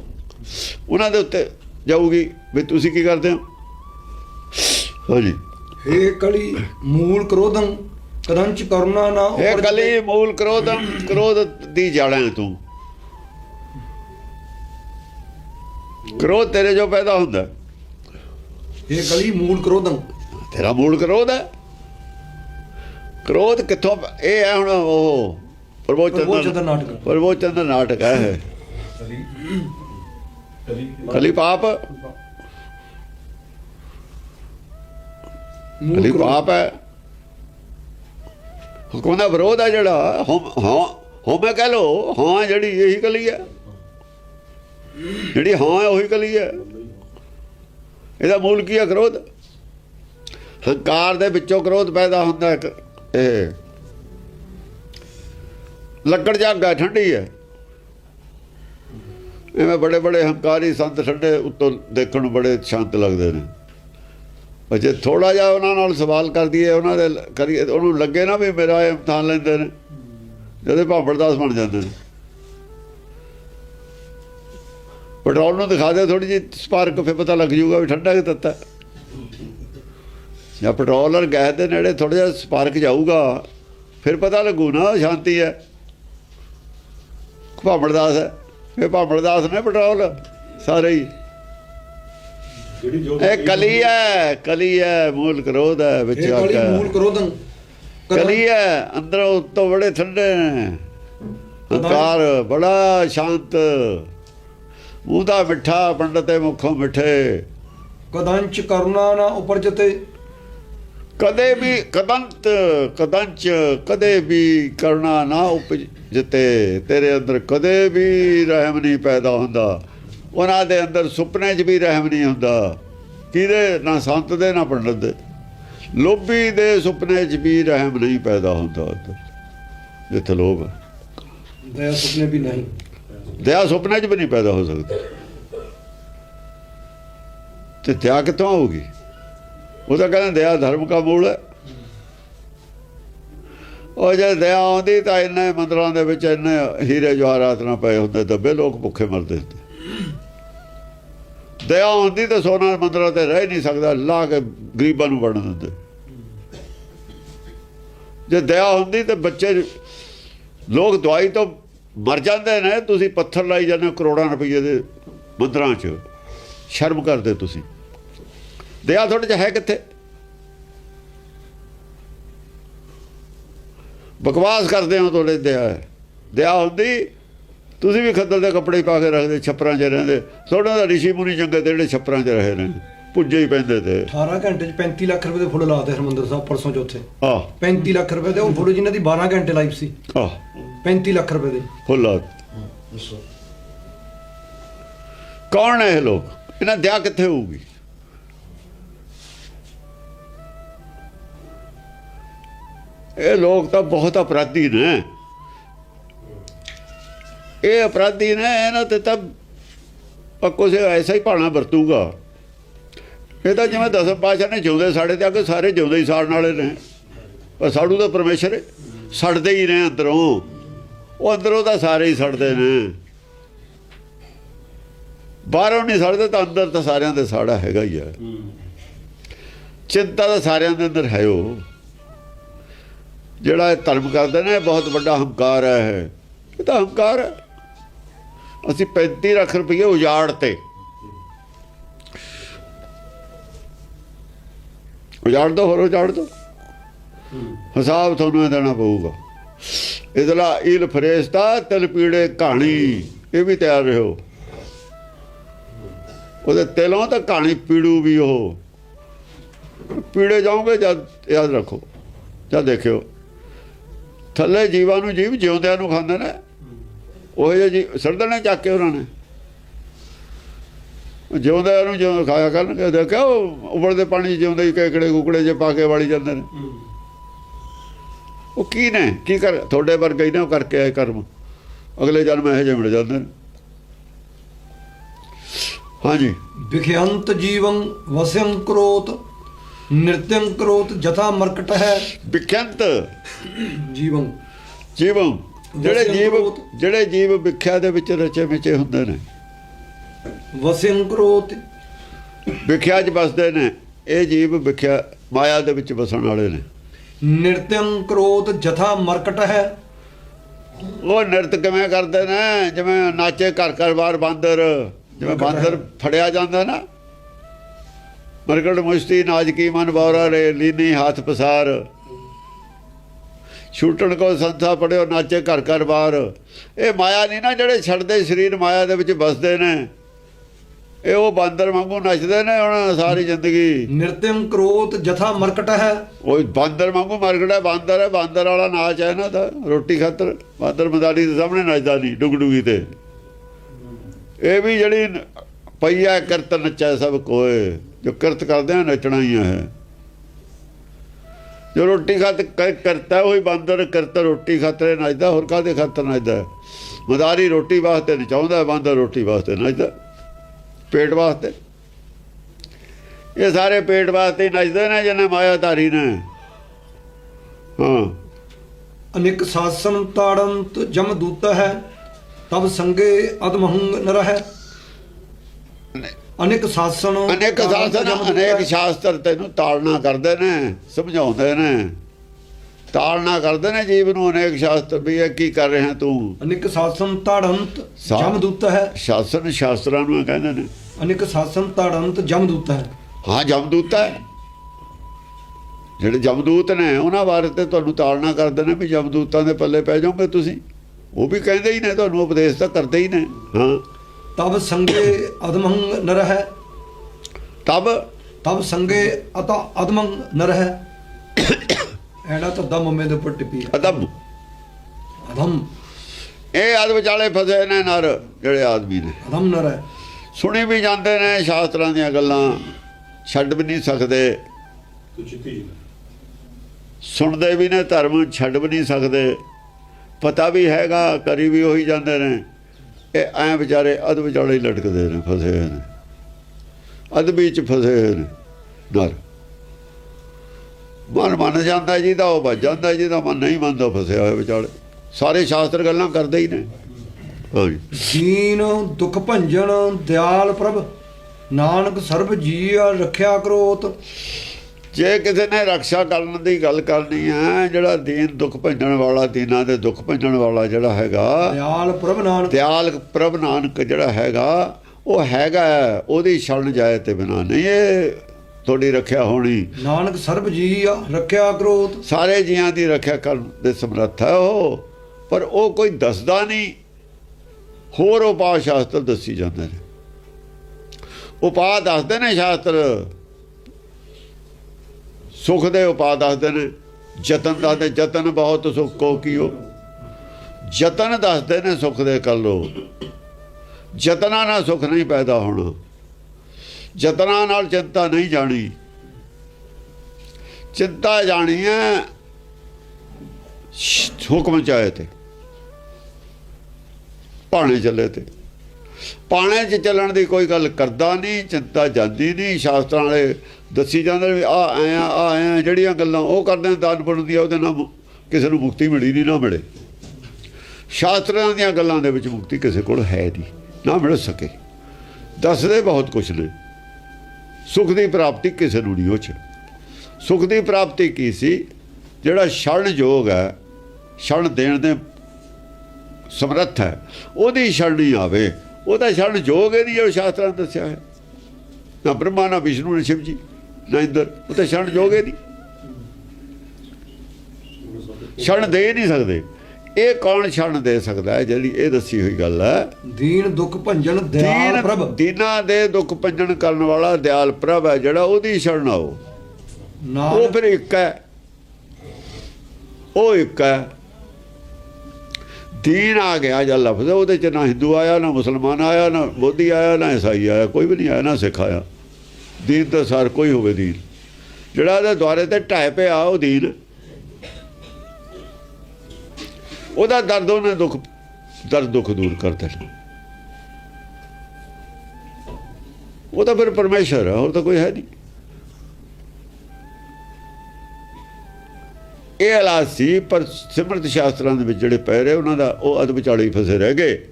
B: ਉਹਨਾਂ ਦੇ ਉੱਤੇ ਜਾਊਗੀ ਵੀ ਤੁਸੀਂ ਕੀ ਕਰਦੇ ਹੋ? ਹਾਂਜੀ।
A: ਇਹ ਕਲੀ ਮੂਲ ਕ੍ਰੋਧੰ ਕਦੰਚ ਕਰਨਾ ਨਾ
B: ਇਹ ਕਲੀ ਮੂਲ ਕ੍ਰੋਧਮ ਕ੍ਰੋਧ ਦੀ ਜੜ ਤੂੰ। ਕ੍ਰੋਧ ਤੇਰੇ ਜੋ ਪੈਦਾ ਹੁੰਦਾ। ਹੈ।
A: ਹੇ ਕਲੀ ਮੂਲ ਕ੍ਰੋਧੰ।
B: ਤੇਰਾ ਮੂਲ ਕ੍ਰੋਧ ਹੈ। ਕ੍ਰੋਧ ਕਿੱਥੋਂ ਇਹ ਹੈ ਹੁਣ ਉਹ ਪ੍ਰਬੋਚਨ
A: ਦਾ ਨਾਟਕ।
B: ਦਾ ਨਾਟਕ ਹੈ ਇਹ। ਕਲੀ ਪਾਪ। ਕਲੀ
A: ਕ੍ਰੋਧ।
B: ਪਾਪ ਹੈ। ਹੁਕਮ ਦਾ ਵਿਰੋਧ ਹੈ ਜਿਹੜਾ। ਹਉ- ਹਾਂ ਹੋਮੇ ਕਹਿ ਲੋ ਹਾਂ ਜਿਹੜੀ ਇਹੀ ਕਲੀ ਹੈ। ਜਿਹੜੀ ਹਾਂ ਹੈ ਉਹੀ ਕਲੀ ਹੈ। ਇਹਦਾ ਮੂਲ ਕੀ ਹੈ ਕ੍ਰੋਧ ਹੰਕਾਰ ਦੇ ਵਿੱਚੋਂ ਕ੍ਰੋਧ ਪੈਦਾ ਹੁੰਦਾ ਹੈ ਇਹ। ਲੱਕੜ ਜੱਗ ਹੈ, ਠੰਡੀ ਹੈ। ਐਵੇਂ ਬੜੇ ਬੜੇ ਹੰਕਾਰੀ ਸੰਤ ਠੰਡੇ ਉੱਤੋਂ ਦੇਖਣ ਨੂੰ ਬੜੇ ਸ਼ਾਂਤ ਲੱਗਦੇ ਨੇ। ਪਰ ਜੇ ਥੋੜਾ ਜਿਹਾ ਉਹਨਾਂ ਨਾਲ ਸਵਾਲ ਕਰਦੀ ਹੈ ਉਹਨਾਂ ਦੇ ਲ- ਕਰੀਏ, ਉਹਨੂੰ ਲੱਗੇ ਨਾ ਵੀ ਮੇਰਾ ਇਹ ਇਮਤਿਹਾਨ ਲੈਂਦੇ ਨੇ, ਜਦੋਂ ਭਾਂਬੜਦਾਸ ਬਣ ਜਾਂਦੇ ਨੇ। ਪੈਟਰੋਲ ਨੂੰ ਦਿਖਾ ਦੇ ਥੋੜੀ ਜਿਹੀ, ਸਪਾਰਕ ਫਿਰ ਪਤਾ ਲੱਗ ਜੂਗਾ ਵੀ ਠੰਡਾ ਕਿ ਤੱਤਾ। ਜਾਂ ਪੈਟਰੋਲ ਔਰ ਗੈਸ ਦੇ ਨੇੜੇ ਥੋੜਾ ਜਿਹਾ ਸਪਾਰਕ ਜਾਊਗਾ, ਫਿਰ ਪਤਾ ਲੱਗੂ ਨਾ ਸ਼ਾਂਤੀ ਹੈ। ਭਾਂਬੜਦਾਸ ਹੈ ਇਹ ਭਾਂਬੜਦਾਸ ਨੇ ਪੈਟਰੋਲ, ਸਾਰੇ ਹੀ। ਇਹ ਕਲੀ ਹੈ ਕਲੀ ਹੈ ਮੂਲ ਕ੍ਰੋਧ ਹੈ ਵਿੱਚ ਆ ਕੇ
A: ਮੂਲ ਕ੍ਰੋਧੰ।
B: ਕਲੀ ਹੈ ਅੰਦਰੋਂ ਉੱਤੋਂ ਬੜੇ ਠੰਡੇ ਨੇ। ਹੰਕਾਰ ਬੜਾ ਸ਼ਾਂਤ। ਮੂੰਹ ਦਾ ਮਿੱਠਾ ਪੰਡਤ ਮੁਖੋਂ ਮਿੱਠੇ।
A: ਕਦੰਚ ਕਰਨਾ ਨਾ ਉਪਰਜਤੇ।
B: ਕਦੇ ਵੀ ਕਦੰਤ ਕਦੰਚ ਕਦੇ ਵੀ ਕਰਨਾ ਨਾ ਉਪਜਤੇ। ਤੇਰੇ ਅੰਦਰ ਕਦੇ ਵੀ ਰਹਿਮ ਨਹੀਂ ਪੈਦਾ ਹੁੰਦਾ। ਉਹਨਾਂ ਦੇ ਅੰਦਰ ਸੁਪਨੇ 'ਚ ਵੀ ਰਹਿਮ ਨਹੀਂ ਹੁੰਦਾ। ਕਿਹਦੇ ਨਾ ਸੰਤ ਦੇ ਨਾ ਪੰਡਤ ਦੇ। ਲੋਭੀ ਦੇ ਸੁਪਨੇ 'ਚ ਵੀ ਰਹਿਮ ਨਹੀਂ ਪੈਦਾ ਹੁੰਦਾ ਜਿੱਥੇ ਲੋਭ ਹੈ।
A: ਦਇਆ ਸੁਪਨੇ ਵੀ ਨਹੀਂ।
B: ਦਇਆ ਸੁਪਨੇ 'ਚ ਵੀ ਨਹੀਂ ਪੈਦਾ ਹੋ ਸਕਦੀ। ਤੇ ਦਇਆ ਕਿੱਥੋਂ ਆਊਗੀ? ਉਹ ਤਾਂ ਕਹਿੰਦੇ ਦਇਆ ਧਰਮ ਦਾ ਮੂਲ ਹੈ। ਉਹ ਜੇ ਦਇਆ ਆਉਂਦੀ ਤਾਂ ਇੰਨੇ ਮੰਦਰਾਂ ਦੇ ਵਿੱਚ ਇੰਨੇ ਹੀਰੇ ਜਵਾਹਰਾਤ ਨਾ ਪਏ ਹੁੰਦੇ ਦੱਬੇ ਲੋਕ ਭੁੱਖੇ ਮਰਦੇ ਹੁੰਦੇ। ਦਇਆ ਹੁੰਦੀ ਤਾਂ ਸੋਨਾ ਮੰਦਰਾਂ ਤੇ ਰਹਿ ਨਹੀਂ ਸਕਦਾ, ਲਾ ਕੇ ਗਰੀਬਾਂ ਨੂੰ ਵੰਡ ਦਿੰਦੇ। ਜੇ ਦਇਆ ਹੁੰਦੀ ਤਾਂ ਬੱਚੇ ਲੋਕ ਦਵਾਈ ਤੋਂ ਮਰ ਜਾਂਦੇ ਨੇ, ਤੁਸੀਂ ਪੱਥਰ ਲਾਈ ਜਾਂਦੇ ਹੋ ਕਰੋੜਾਂ ਰੁਪਏ ਦੇ ਮੰਦਰਾਂ 'ਚ। ਸ਼ਰਮ ਕਰਦੇ ਤੁਸੀਂ। ਦਇਆ ਤੁਹਾਡੇ 'ਚ ਹੈ ਕਿੱਥੇ? ਬਕਵਾਸ ਕਰਦੇ ਹੋ ਤੁਹਾਡੇ ਦਇਆ। ਦਇਆ ਹੁੰਦੀ ਤੁਸੀਂ ਵੀ ਖੱਦਰ ਦੇ ਕੱਪੜੇ ਪਾ ਕੇ ਰੱਖਦੇ ਛੱਪਰਾਂ 'ਚ ਰਹਿੰਦੇ। ਤੁਹਾਡੇ ਦਾ ਰਿਸ਼ੀ ਮੁਨੀ ਚੰਗੇ ਤੇ ਜਿਹੜੇ ਛੱਪਰਾਂ 'ਚ ਰਹੇ ਨੇ ਪੁੱਜੇ ਹੀ ਪੈਂਦੇ ਤੇ।
A: 18 ਘੰਟੇ ਚ 35 ਲੱਖ ਰੁਪਏ ਦੇ ਫੁੱਲ ਲਾਤੇ ਹਰਮੰਦਰ ਸਾਹਿਬ ਪਰਸੋਂ ਚੌਥੇ।
B: ਆਹ।
A: 35 ਲੱਖ ਰੁਪਏ ਦੇ ਉਹ ਫੁੱਲ ਜਿਨ੍ਹਾਂ ਦੀ 12 ਘੰਟੇ ਲਾਈਫ ਸੀ।
B: ਆਹ।
A: 35 ਲੱਖ ਰੁਪਏ ਦੇ।
B: ਫੁੱਲਾ ਕੌਣ ਹੈ ਇਹ ਲੋਕ? ਇਹਨਾਂ ਦਇਆ ਕਿੱਥੇ ਹੋਊਗੀ? ਇਹ ਲੋਕ ਤਾਂ ਬਹੁਤ ਅਪਰਾਧੀ ਨੇ। ਇਹ ਅਪਰਾਧੀ ਨੇ ਇਹਨਾਂ ਤੇ ਤਾਂ ਪੱਕੋ ਸੇ ਐਸਾ ਹੀ ਭਾਣਾ ਵਰਤੂਗਾ। ਇਹ ਤਾਂ ਜਿਵੇਂ ਦਸਮ ਪਾਸ਼ਾ ਨੇ ਜਿਉਂਦੇ ਸਾਡੇ ਤੇ ਅੱਗੇ ਸਾਰੇ ਜਿਉਂਦੇ ਹੀ ਸਾੜਨ ਵਾਲੇ ਨੇ। ਪਰ ਸਾਡੂ ਤਾਂ ਪਰਮੇਸ਼ਰ ਸੜਦੇ ਹੀ ਨੇ ਅੰਦਰੋਂ। ਉਹ ਅੰਦਰੋਂ ਤਾਂ ਸਾਰੇ ਹੀ ਸੜਦੇ ਨੇ। ਬਾਹਰੋਂ ਨਹੀਂ ਸੜਦੇ ਤਾਂ ਅੰਦਰ ਤਾਂ ਸਾਰਿਆਂ ਦੇ ਸਾੜਾ ਹੈਗਾ ਹੀ ਆ। ਚਿੰਤਾ ਤਾਂ ਸਾਰਿਆਂ ਦੇ ਅੰਦਰ ਹੈ ਉਹ ਜਿਹੜਾ ਇਹ ਧਰਮ ਕਰਦੇ ਨੇ, ਇਹ ਬਹੁਤ ਵੱਡਾ ਹੰਕਾਰ ਹੈ। ਇਹ ਤਾਂ ਹੰਕਾਰ ਹੈ। ਅਸੀਂ 35 ਲੱਖ ਰੁਪਏ ਉਜਾੜ ਤੇ। ਉਜਾੜ ਦੋ, ਹੋਰ ਉਜਾੜ ਦੋ। ਹਿਸਾਬ ਤੁਹਾਨੂੰ ਇਹ ਦੇਣਾ ਪਊਗਾ। ਇਦਲਾ ਇਲ ਫਰੇਸਤਾ ਤਿਲ ਪੀੜੇ ਕਹਾਣੀ, ਇਹ ਵੀ ਤਿਆਰ ਰਹੋ। ਉਹਦੇ ਤਿਲੋਂ ਤਾਂ ਕਹਾਣੀ ਪੀੜੂ ਵੀ ਉਹ। ਪੀੜੇ ਜਾਓਗੇ, ਜਦ ਯਾਦ ਰੱਖੋ, ਜਦ ਦੇਖਿਓ। ਥੱਲੇ ਜੀਵਾਂ ਨੂੰ ਜੀਵ ਜਿਉਂਦਿਆਂ ਨੂੰ ਖਾਂਦੇ ਨੇ। ਉਹ ਜੀ ਸਰਦਣੇ ਚੱਕ ਕੇ ਉਹਨਾਂ ਨੇ। ਜਿਉਂਦਿਆਂ ਨੂੰ ਜਿਉਂ ਖਾਇਆ ਕਰਨਗੇ ਦੇਖਿਆ ਉਹ ਉਬਲਦੇ ਪਾਣੀ ਜਿਉਂਦੇ ਹੀ ਕੇਕੜੇ ਕੁਕੜੇ ਜੇ ਪਾ ਕੇ ਵਾਲੀ ਜਾਂਦੇ ਨੇ। ਉਹ ਕੀ ਨੇ? ਕੀ ਕਰ ਤੁਹਾਡੇ ਵਰਗੇ ਨੇ ਉਹ ਕਰਕੇ ਆਏ ਕਰਮ। ਅਗਲੇ ਜਨਮ ਇਹੋ ਜਿਹੇ ਮਿਲ ਜਾਂਦੇ ਨੇ। ਹਾਂਜੀ।
A: ਵਿਖਿਅੰਤ ਜੀਵੰ ਵਸਿਅੰ ਕਰੋਤ ਨਿਰਤਿਅੰ ਕਰੋਤ ਜਥਾ ਮਰਕਟ ਹੈ।
B: ਵਿਖਿਅੰਤ।
A: ਜੀਵੰ।
B: ਜੀਵਨ ਜਿਹੜੇ ਜੀਵ। ਜਿਹੜੇ ਜੀਵ ਵਿਖਿਆ ਦੇ ਵਿੱਚ ਰਚੇ ਮਿਚੇ ਹੁੰਦੇ ਨੇ।
A: ਵਸਿਅੰ ਕਰੋਤ
B: ਵਿਖਿਆ 'ਚ ਬਸਦੇ ਨੇ ਇਹ ਜੀਵ ਵਿਖਿਆ ਮਾਇਆ ਦੇ ਵਿੱਚ ਬਸਣ ਵਾਲੇ ਨੇ।
A: ਨਿਰਤਿਅੰ ਕਰੋਤ ਜਥਾ ਮਰਕਟ ਹੈ।
B: ਉਹ ਨਿਰਤ ਕਿਵੇਂ ਕਰਦੇ ਨੇ? ਜਿਵੇਂ ਨਾਚੇ ਘਰ ਘਰ ਬਾਰ ਬਾਂਦਰ ਜਿਵੇਂ ਬਾਂਦਰ ਫੜਿਆ ਜਾਂਦਾ ਨਾ। ਮਰਗੜ ਮੁਸ਼ਤੀ ਨਾਚ ਕੀ ਮਨ ਬੌਰਾ ਰੇ ਲੀਨੀ ਹੱਥ ਪਸਾਰ। ਛੂਟਣ ਕੋ ਸੰਥਾ ਪੜਿਓ ਨਾਚੇ ਘਰ ਘਰ ਬਾਰ ਇਹ ਮਾਇਆ ਨਹੀਂ ਨਾ ਜਿਹੜੇ ਛੱਡਦੇ ਸਰੀਰ ਮਾਇਆ ਦੇ ਵਿੱਚ ਬਸਦੇ ਨੇ। ਇਹ ਉਹ ਬਾਂਦਰ ਵਾਂਗੂ ਨੱਚਦੇ ਨੇ ਹੁਣ ਸਾਰੀ ਜ਼ਿੰਦਗੀ।
A: ਨਿਰਤਿਅੰ ਕਰੋਤ ਜਥਾ ਮਰਕਟ ਹੈ।
B: ਉਹ ਬਾਂਦਰ ਵਾਂਗੂ ਮਰਗੜਾ ਬਾਂਦਰ ਹੈ ਬਾਂਦਰ ਵਾਲਾ ਨਾਚ ਹੈ ਨਾ ਦਾ। ਰੋਟੀ ਖਾਤਰ ਬਾਂਦਰ ਮਦਾਰੀ ਦੇ ਸਾਹਮਣੇ ਨੱਚਦਾ ਨਹੀਂ ਡੁਗਡੁਗੀ ਤੇ। ਇਹ ਵੀ ਜਿਹੜੀ ਪਈਆ ਕਰਤ ਨੱਚੈ ਸਭ ਕੋਏ ਜੋ ਕਰਤ ਕਰਦੇ ਆ ਨੱਚਣਾ ਹੀ ਹੈ ਜੋ ਰੋਟੀ ਖਾਤ ਕਰਤਾ ਉਹੀ ਬਾਂਦਰ ਕਰਤਾ ਰੋਟੀ ਖਾਤਰ ਨੱਚਦਾ ਹੋਰ ਕਾਹਦੇ ਖਾਤਰ ਨੱਚਦਾ ਮਦਾਰੀ ਰੋਟੀ ਵਾਸਤੇ ਨਚਾਉਂਦਾ ਬਾਂਦਰ ਰੋਟੀ ਵਾਸਤੇ ਨੱਚਦਾ। ਪੇਟ ਵਾਸਤੇ। ਇਹ ਸਾਰੇ ਪੇਟ ਵਾਸਤੇ ਹੀ ਨੱਚਦੇ ਨੇ ਜਿਹਨੇ ਮਾਇਆ ਧਾਰੀ ਨੇ। ਹਾਂ।
A: ਅਨੇਕ ਸਾਸਨ ਤਾੜੰਤ ਜਮ ਦੂਤ ਹੈ ਤਬ ਸੰਗੇ ਅਦਮਹੰਗ ਨ ਰਹਿ ਅਨੇਕ ਸਾਸਨ
B: ਅਨੇਕ ਸਾਸਨ ਅਨੇਕ। ਸ਼ਾਸਤਰ ਤੈਨੂੰ ਤਾੜਨਾ ਕਰਦੇ ਨੇ ਸਮਝਾਉਂਦੇ ਨੇ। ਤਾੜਨਾ ਕਰਦੇ ਨੇ ਜੀਵ ਨੂੰ ਅਨੇਕ ਸ਼ਾਸਤਰ ਵੀ ਇਹ ਕੀ ਕਰ ਰਿਹਾ ਤੂੰ?
A: ਅਨੇਕ ਸਾਸਨ ਤਾੜੰਤ
B: ਸਾ-
A: ਜਮ ਦੂਤ ਹੈ।
B: ਸ਼ਾਸਨ ਸ਼ਾਸਤਰਾਂ ਨੂੰ ਕਹਿੰਦੇ ਨੇ।
A: ਅਨੇਕ ਸਾਸਨ ਤਾੜੰਤ ਜਮ ਦੂਤ ਹੈ।
B: ਹਾਂ ਜਮਦੂਤ ਹੈ। ਜਿਹੜੇ ਜਮਦੂਤ ਨੇ ਉਹਨਾਂ ਬਾਰੇ ਤੇ ਤੁਹਾਨੂੰ ਤਾੜਨਾ ਕਰਦੇ ਨੇ ਵੀ ਜਮਦੂਤਾਂ ਦੇ ਪੱਲੇ ਪੈ ਜਾਓਗੇ ਤੁਸੀਂ। ਉਹ ਵੀ ਕਹਿੰਦੇ ਹੀ ਨੇ ਤੁਹਾਨੂੰ ਉਪਦੇਸ਼ ਤਾਂ ਕਰਦੇ ਹੀ ਨੇ। ਹਾਂ।
A: ਤਬ ਸੰਗੇ ਅਦਮਹੰਗ ਨ ਰਹਿ
B: ਤਬ?
A: ਤਬ ਸੰਗੇ ਅਤ ਅਦਮੰਗ ਨ ਰਹਿ ਐੜਾ ਤਾਂ ਦਮ ਮੰਮੇ ਦੇ ਉੱਪਰ ਟਿੱਪੀ
B: ਅਦਮ।
A: ਅਧਮ
B: ਇਹ ਅਦ ਵਿਚਾਲੇ ਫਸੇ ਨੇ ਨਰ ਜਿਹੜੇ ਆਦਮੀ ਨੇ।
A: ਅਧਮ ਨਰ ਹੈ
B: ਸੁਣੀ ਵੀ ਜਾਂਦੇ ਨੇ ਸ਼ਾਸਤਰਾਂ ਦੀਆਂ ਗੱਲਾਂ ਛੱਡ ਵੀ ਨਹੀਂ ਸਕਦੇ। ਸੁਣਦੇ ਵੀ ਨੇ ਧਰਮ ਛੱਡ ਵੀ ਨਹੀਂ ਸਕਦੇ। ਪਤਾ ਵੀ ਹੈਗਾ ਕਰੀ ਵੀ ਉਹੀ ਜਾਂਦੇ ਨੇ। ਇਹ ਐ ਵਿਚਾਰੇ ਅਧ ਵਿਚਾਲੇ ਲਟਕਦੇ ਨੇ, ਫਸੇ ਹੋਏ ਨੇ। ਅਧ ਵਿੱਚ ਫਸੇ ਹੋਏ ਨੇ ਨਰ ਮਨ ਮੰਨ ਜਾਂਦਾ ਜਿਹਦਾ ਉਹ ਵੱਜ ਜਾਂਦਾ ਜਿਹਦਾ ਮਨ ਨਹੀਂ ਮੰਨਦਾ, ਫਸਿਆ ਹੋਇਆ ਵਿਚਾਲੇ ਸਾਰੇ ਸ਼ਾਸਤਰ ਗੱਲਾਂ ਕਰਦੇ ਹੀ ਨੇ। ਹਾਂਜੀ।
A: ਦੀਨ ਦੁਖ ਭੰਜਨ, ਦਿਆਲ ਪ੍ਰਭ, ਨਾਨਕ ਸਰਬ ਜੀਆ, ਰੱਖਿਆ ਕਰੋਤ।
B: ਜੇ ਕਿਸੇ ਨੇ ਰੱਖਿਆ ਕਰਨ ਦੀ ਗੱਲ ਕਰਨੀ ਹੈ ਜਿਹੜਾ ਦੀਨ ਦੁੱਖ ਭੰਜਣ ਵਾਲਾ ਦੀਨਾਂ ਦੇ ਦੁੱਖ ਭੰਜਣ ਵਾਲਾ ਜਿਹੜਾ ਹੈਗਾ
A: ਦਿਆਲ ਪ੍ਰਭ ਨਾਨਕ।
B: ਦਿਆਲ ਪ੍ਰਭ ਨਾਨਕ ਜਿਹੜਾ ਹੈਗਾ ਉਹ ਹੈਗਾ ਉਹਦੀ ਸ਼ਰਨ ਜਾਏ ਤੇ ਬਿਨਾ ਨਹੀਂ ਇਹ ਤੁਹਾਡੀ ਰੱਖਿਆ ਹੋਣੀ।
A: ਨਾਨਕ ਸਰਬ ਜੀਆ ਰੱਖਿਆ ਕਰੋਤ।
B: ਸਾਰੇ ਜੀਆਂ ਦੀ ਰੱਖਿਆ ਕਰਨ ਦੇ ਸਮਰੱਥ ਹੈ ਉਹ ਪਰ ਉਹ ਕੋਈ ਦੱਸਦਾ ਨਹੀਂ। ਹੋਰ ਉਪਾਅ ਸ਼ਾਸਤਰ ਦੱਸੀ ਜਾਂਦੇ ਨੇ। ਉਪਾਅ ਦੱਸਦੇ ਨੇ ਸ਼ਾਸਤਰ। ਸੁਖ ਦੇ ਉਪਾਅ ਦੱਸਦੇ ਨੇ, ਯਤਨ ਦੱਸਦੇ, ਯਤਨ ਬਹੁਤ ਸੁਖ ਕੋ ਕੀਓ। ਯਤਨ ਦੱਸਦੇ ਨੇ ਸੁਖ ਦੇ ਕਰ ਲੋ ਯਤਨਾਂ ਨਾਲ ਸੁਖ ਨਹੀਂ ਪੈਦਾ ਹੋਣਾ। ਯਤਨਾਂ ਨਾਲ ਚਿੰਤਾ ਨਹੀਂ ਜਾਣੀ। ਚਿੰਤਾ ਜਾਣੀ ਹੈ ਸ਼- ਹੁਕਮ ਚਾਹੇ ਤੇ, ਭਾਣੇ ਚੱਲੇ ਤੇ। ਪਾਣੇ 'ਚ ਚੱਲਣ ਦੀ ਕੋਈ ਗੱਲ ਕਰਦਾ ਨਹੀਂ, ਚਿੰਤਾ ਜਾਂਦੀ ਨਹੀਂ। ਸ਼ਾਸਤਰਾਂ ਵਾਲੇ ਦੱਸੀ ਜਾਂਦੇ ਵੀ ਆ ਐ ਆ ਆ, ਜਿਹੜੀਆਂ ਗੱਲਾਂ ਉਹ ਕਰਦੇ ਦਾਨ ਬਣਦੀ ਦੀਆਂ, ਉਹਦੇ ਨਾਲ ਕਿਸੇ ਨੂੰ ਮੁਕਤੀ ਮਿਲੀ ਨਹੀਂ, ਨਾ ਮਿਲੇ। ਸ਼ਾਸਤਰਾਂ ਦੀਆਂ ਗੱਲਾਂ ਦੇ ਵਿੱਚ ਮੁਕਤੀ ਕਿਸੇ ਕੋਲ ਹੈ ਨਹੀਂ, ਨਾ ਮਿਲ ਸਕੇ। ਦੱਸਦੇ ਬਹੁਤ ਕੁਝ ਨੇ। ਸੁਖ ਦੀ ਪ੍ਰਾਪਤੀ ਕਿਸੇ ਨੂੰ ਨਹੀਂ, ਉਹ 'ਚ। ਸੁਖ ਦੀ ਪ੍ਰਾਪਤੀ ਕੀ ਸੀ? ਜਿਹੜਾ ਛਣ ਯੋਗ ਹੈ ਛਣ ਦੇਣ ਦੇ ਸਮਰੱਥ ਹੈ, ਉਹਦੀ ਛਣ ਨਹੀਂ ਆਵੇ। ਉਹਦਾ ਸ਼ਰਨ ਯੋਗ ਹੈ ਨਹੀਂ ਜਿਹੜਾ ਸ਼ਾਸਤਰਾਂ ਨੇ ਦੱਸਿਆ ਹੈ। ਨਾ ਬ੍ਰਹਮਾ ਨਾ ਵਿਸ਼ਨੂੰ ਨਾ ਸ਼ਿਵ ਜੀ ਨਾ ਇੰਦਰ ਉਹ ਤਾਂ ਸ਼ਰਨ ਯੋਗ ਹੈ ਨਹੀਂ। ਸ਼ਰਨ ਦੇ ਨਹੀਂ ਸਕਦੇ। ਇਹ ਕੌਣ ਸ਼ਰਨ ਦੇ ਸਕਦਾ ਹੈ ਜਿਹੜੀ ਇਹ ਦੱਸੀ ਹੋਈ ਗੱਲ ਹੈ?
A: ਦੀਨ ਦੁਖ ਭੰਜਨ ਦਿਆਲ ਪ੍ਰਭ।
B: ਦੀਨਾਂ ਦੇ ਦੁੱਖ ਭੰਜਨ ਕਰਨ ਵਾਲਾ ਦਿਆਲ ਪ੍ਰਭ ਹੈ ਜਿਹੜਾ ਉਹਦੀ ਸ਼ਰਨ ਆਓ। ਉਹ ਫਿਰ ਇੱਕ ਹੈ। ਉਹ ਇੱਕ ਹੈ। ਦੀਨ ਆ ਗਿਆ ਜਾਂ ਲਫ਼ਜ਼, ਉਹਦੇ ਚ ਨਾ ਹਿੰਦੂ ਆਇਆ, ਨਾ ਮੁਸਲਮਾਨ ਆਇਆ, ਨਾ ਬੋਧੀ ਆਇਆ, ਨਾ ਈਸਾਈ ਆਇਆ, ਕੋਈ ਵੀ ਨਹੀਂ ਆਇਆ, ਨਾ ਸਿੱਖ ਆਇਆ। ਦੀਨ ਤਾਂ ਸਾਰ ਕੋਈ ਹੋਵੇ ਦੀਨ। ਜਿਹੜਾ ਉਹਦੇ ਦੁਆਰੇ ਤੇ ਢਾਇ ਪਿਆ, ਉਹ ਦੀਨ। ਉਹਦਾ ਦਰਦ, ਉਹਨੇ ਦੁੱਖ, ਦਰਦ ਦੁੱਖ ਦੂਰ ਕਰ ਦੇਣਾ। ਉਹ ਤਾਂ ਫਿਰ ਪਰਮੇਸ਼ਰ ਹੈ ਹੋਰ ਤਾਂ ਕੋਈ ਹੈ ਨਹੀਂ। ਇਹ ਇਲਾਜ ਸੀ, ਪਰ ਸਿਮਰਤ ਸ਼ਾਸਤਰਾਂ ਦੇ ਵਿੱਚ ਜਿਹੜੇ ਪੈ ਰਹੇ, ਉਹਨਾਂ ਦਾ ਉਹ ਅਧ ਵਿਚਾਲੇ ਹੀ ਫਸੇ ਰਹਿ ਗਏ।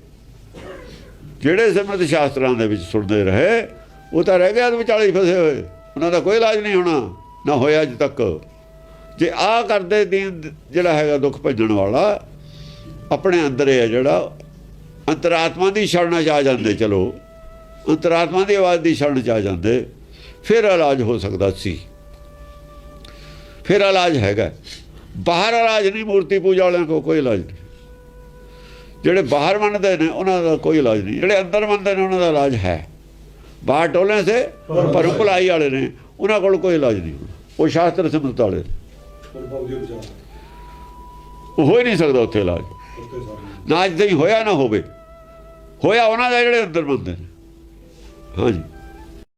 B: ਜਿਹੜੇ ਸਿਮਰਤ ਸ਼ਾਸਤਰਾਂ ਦੇ ਵਿੱਚ ਸੁਣਦੇ ਰਹੇ, ਉਹ ਤਾਂ ਰਹਿ ਗਏ ਅਧ ਵਿਚਾਲੇ ਹੀ ਫਸੇ ਹੋਏ। ਉਹਨਾਂ ਦਾ ਕੋਈ ਇਲਾਜ ਨਹੀਂ ਹੋਣਾ, ਨਾ ਹੋਇਆ ਅਜ ਤੱਕ। ਜੇ ਆ ਕਰਦੇ ਦੀਨ ਜਿਹੜਾ ਹੈਗਾ ਦੁੱਖ ਭੱਜਣ ਵਾਲਾ, ਆਪਣੇ ਅੰਦਰ ਹੈ ਜਿਹੜਾ, ਅੰਤਰਾਤਮਾ ਦੀ ਸ਼ਰਨ 'ਚ ਆ ਜਾਂਦੇ, ਚਲੋ। ਅੰਤਰਾਤਮਾ ਦੀ ਆਵਾਜ਼ ਦੀ ਸ਼ਰਨ 'ਚ ਆ ਜਾਂਦੇ। ਫਿਰ ਇਲਾਜ ਹੋ ਸਕਦਾ ਸੀ। ਫਿਰ ਇਲਾਜ ਹੈਗਾ। ਬਾਹਰ ਇਲਾਜ ਨਹੀਂ, ਮੂਰਤੀ ਪੂਜਾ ਵਾਲਿਆਂ ਕੋਲ ਕੋਈ ਇਲਾਜ ਨਹੀਂ। ਜਿਹੜੇ ਬਾਹਰ ਮੰਨਦੇ ਨੇ, ਉਹਨਾਂ ਦਾ ਕੋਈ ਇਲਾਜ ਨਹੀਂ। ਜਿਹੜੇ ਅੰਦਰ ਮੰਨਦੇ ਨੇ, ਉਹਨਾਂ ਦਾ ਇਲਾਜ ਹੈ। ਬਾਹਰ ਟੋਲੇ ਸੇ, ਪਰ ਭਲਾਈ ਵਾਲੇ ਨੇ, ਉਹਨਾਂ ਕੋਲ ਕੋਈ ਇਲਾਜ ਨਹੀਂ। ਉਹ ਸ਼ਾਸਤਰ ਸਮਝਤ ਵਾਲੇ ਨੇ। ਉਹ ਹੋ ਹੀ ਨਹੀਂ ਸਕਦਾ ਉੱਥੇ ਇਲਾਜ। ਨਾ ਅੱਜ ਤਾਈਂ ਹੋਇਆ ਨਾ ਹੋਵੇ। ਹੋਇਆ ਉਹਨਾਂ ਦਾ ਜਿਹੜੇ ਅੰਦਰ ਮੰਨਦੇ ਨੇ। ਹਾਂਜੀ।